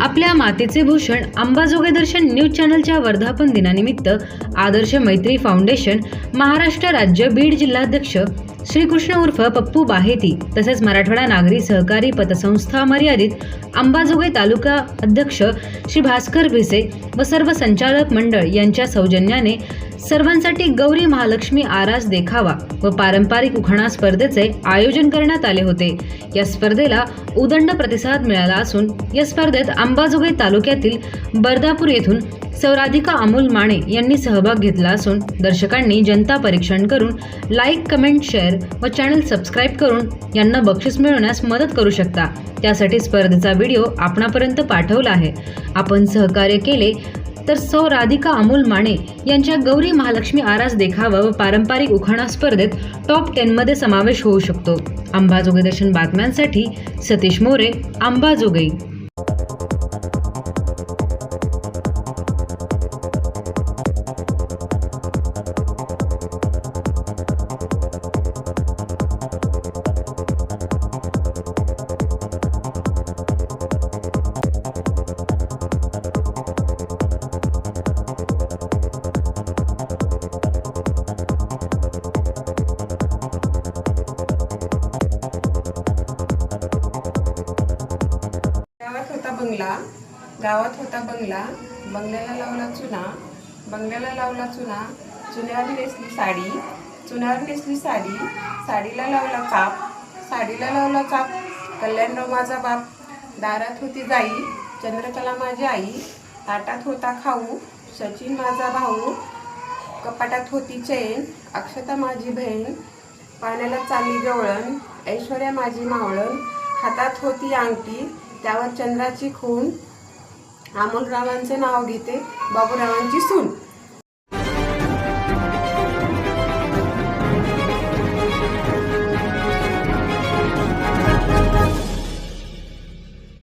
आपल्या मातेचे भूषण अंबाजोगाई दर्शन न्यूज चॅनलच्या वर्धापन दिनानिमित्त आदर्श मैत्री फाउंडेशन महाराष्ट्र राज्य बीड जिल्हाध्यक्ष श्रीकृष्ण उर्फ पप्पू बाहेती तसेच मराठवाडा नागरी सहकारी पतसंस्था मर्यादित अंबाजोगाई तालुका अध्यक्ष श्री भास्कर भिसे व सर्व संचालक मंडळ यांच्या सौजन्याने सर्वांसाठी गौरी महालक्ष्मी आरास देखावा व पारंपरिक उखाणा स्पर्धेचे आयोजन करण्यात आले होते. या स्पर्धेला उदंड प्रतिसाद मिळाला असून या स्पर्धेत अंबाजोगाई तालुक्यातील बर्दापूर येथून सौराधिका अमोल माने यांनी सहभाग घेतला असून दर्शकांनी जनता परीक्षण करून लाईक कमेंट शेअर व चॅनल सबस्क्राईब करून यांना बक्षीस मिळवण्यास मदत करू शकता. त्यासाठी स्पर्धेचा व्हिडिओ आपणापर्यंत पाठवला आहे. आपण सहकार्य केले तर सौ राधिका अमोल माने यांच्या गौरी महालक्ष्मी आरास देखावा व पारंपरिक उखाणा स्पर्धेत टॉप टेनमध्ये समावेश होऊ शकतो. अंबाजोगाई दर्शन बातम्यांसाठी सतीश मोरे अंबाजोगाई. गावात होता बंगला. गावात होता बंगला. बंगल्याला लावला चुना. बंगल्याला लावला चुना. चुन्यावर नेसली साडी. चुन्यावर नेसली साडी. साडीला लावला चाप. साडीला लावला चाप. कल्याणराव माझा बाप. दारात होती जाई. चंद्रकला माझी आई. ताटात होता खाऊ. सचिन माझा भाऊ. कपाटात होती चैन. अक्षता माझी बहीण. पाण्याला चालली गवळण. ऐश्वर्या माझी मावळण. हातात होती अंगठी. त्यावर चंद्राची खून. अमोलरावांचे नाव घेते बाबूरावांची सून.